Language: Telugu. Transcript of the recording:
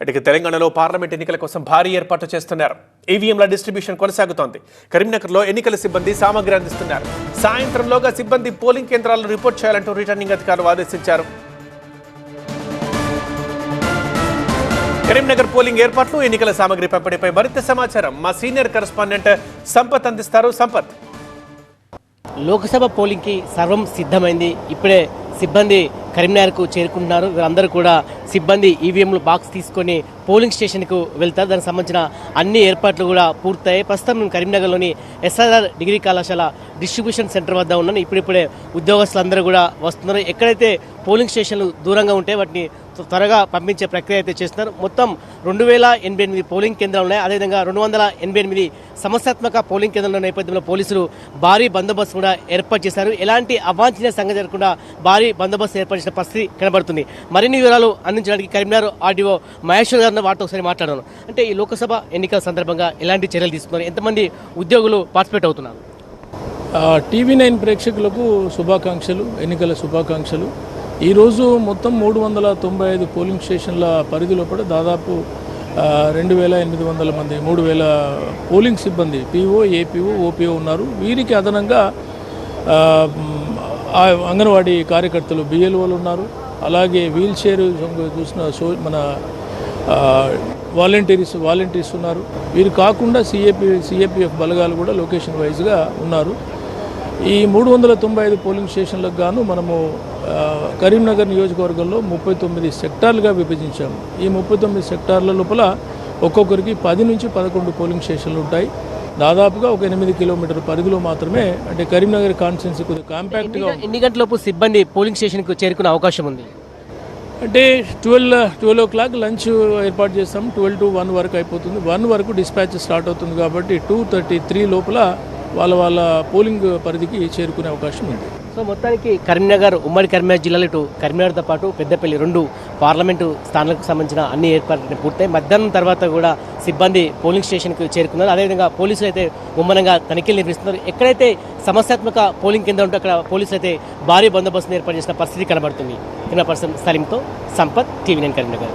ఇటుక తెలంగాణలో పార్లమెంట్ ఎన్నికల కోసం భారీ ఏర్పాట్లు చేస్తున్నారు. ఈవీఎంల డిస్ట్రిబ్యూషన్ కొనసాగుతోంది. కరీంనగర్లో ఎన్నికల సిబ్బంది సామగ్రి అందిస్తున్నారు. సాయంత్రంలోగా సిబ్బంది పోలింగ్ కేంద్రాలను రిపోర్ట్ చేయాలంటూ రిటర్నింగ్ అధికారులు ఆదేశించారు. కరీంనగర్ పోలింగ్ ఏర్పాట్లు ఎన్నికల సామగ్రి పంపిణీపై మరింత సమాచారం మా సీనియర్ కరెస్పాండెంట్ సంపత్ అందిస్తారు. సంపత్. లోక్సభ పోలింగ్కి సర్వం సిద్ధమైంది. ఇప్పుడే సిబ్బంది కరీంనగర్కు చేరుకుంటున్నారు. వీరందరూ కూడా సిబ్బంది ఈవీఎంలు బాక్స్ తీసుకొని పోలింగ్ స్టేషన్కు వెళ్తారు. దానికి సంబంధించిన అన్ని ఏర్పాట్లు కూడా పూర్తయ్యాయి. ప్రస్తుతం మేము కరీంనగర్లోని ఎస్ఆర్ఆర్ డిగ్రీ కళాశాల డిస్ట్రిబ్యూషన్ సెంటర్ వద్ద ఉన్నాను ఇప్పుడిప్పుడే ఉద్యోగస్తులందరూ కూడా వస్తున్నారు. ఎక్కడైతే పోలింగ్ స్టేషన్లు దూరంగా ఉంటే వాటిని త్వరగా పంపించే ప్రక్రియ అయితే చేస్తున్నారు. మొత్తం రెండు వేల ఎనభై ఎనిమిది పోలింగ్ కేంద్రాలు ఉన్నాయి. అదేవిధంగా రెండు వందల ఎనభై ఎనిమిది సమస్యాత్మక పోలింగ్ కేంద్రాల నేపథ్యంలో పోలీసులు భారీ బందోబస్తు కూడా ఏర్పాటు చేశారు. ఎలాంటి అవాంఛనీయ సంగతి జరగకుండా భారీ బందోబస్తు ఏర్పాటు చేసిన పరిస్థితి కనబడుతుంది. మరిన్ని వివరాలు అందించడానికి కరీంనగర్ ఆర్డీఓ మహేశ్వర్ గారిని వాటితో ఒకసారి మాట్లాడాను అంటే ఈ లోక్సభ ఎన్నికల సందర్భంగా ఎలాంటి చర్యలు తీసుకున్నారు? ఎంతమంది ఉద్యోగులు పార్టిసిపేట్ అవుతున్నారు? టీవీ నైన్ ప్రేక్షకులకు శుభాకాంక్షలు ఎన్నికల శుభాకాంక్షలు. ఈరోజు మొత్తం మూడు వందల తొంభై ఐదు పోలింగ్ స్టేషన్ల పరిధిలో కూడా దాదాపు రెండు వేల ఎనిమిది వందల మంది మూడు వేల పోలింగ్ సిబ్బంది పీఓ ఏపీఓ ఓపీఓ ఉన్నారు. వీరికి అదనంగా అంగన్వాడీ కార్యకర్తలు బిఎల్ఓలు ఉన్నారు. అలాగే వీల్ చైర్ చూసిన సో మన వాలంటీర్స్ వాలంటీర్స్ ఉన్నారు. వీరు కాకుండా సిఏపి సిఏపిఎఫ్ బలగాలు కూడా లొకేషన్ వైజ్గా ఉన్నారు. ఈ మూడు వందల తొంభై ఐదు పోలింగ్ స్టేషన్లకు గాను మనము కరీంనగర్ నియోజకవర్గంలో ముప్పై తొమ్మిది సెక్టార్లుగా విభజించాము. ఈ ముప్పై తొమ్మిది సెక్టార్ల లోపల ఒక్కొక్కరికి పది నుంచి పదకొండు పోలింగ్ స్టేషన్లు ఉంటాయి. దాదాపుగా ఒక ఎనిమిది కిలోమీటర్ పరిధిలో మాత్రమే అంటే కరీంనగర్ కాన్స్టిట్యున్సీ కొద్దిగా కాంపాక్ట్గా ఎన్ని గంటలలోపు సిబ్బంది పోలింగ్ స్టేషన్కు చేరుకునే అవకాశం ఉంది? అంటే twelve twelve o'clock lunch ఏర్పాటు చేస్తాం. ట్వెల్వ్ టు వన్ వరకు అయిపోతుంది. వన్ వరకు డిస్పాచ్ స్టార్ట్ అవుతుంది కాబట్టి టూ థర్టీ త్రీ లోపల వాళ్ళ వాళ్ళ పోలింగ్ పరిధికి చేరుకునే అవకాశం ఉంది. సో మొత్తానికి కరీంనగర్ ఉమ్మడి కరీంనగర్ జిల్లాలో ఇటు కరీంనగర్తో పాటు పెద్దపల్లి రెండు పార్లమెంటు స్థానాలకు సంబంధించిన అన్ని ఏర్పాట్లు పూర్తయి. మధ్యాహ్నం తర్వాత కూడా సిబ్బంది పోలింగ్ స్టేషన్కి చేరుకున్నారు. అదేవిధంగా పోలీసులు అయితే ముమ్మనంగా తనిఖీలు నిర్వహిస్తున్నారు. ఎక్కడైతే సమస్యాత్మక పోలింగ్ కేంద్రం ఉంటే అక్కడ పోలీసులు అయితే భారీ బందోబస్తును ఏర్పాటు చేసిన పరిస్థితి కనబడుతుంది. కింద పర్సన్ సలీంతో సంపత్ టీవీ నైన్ కరీంనగర్.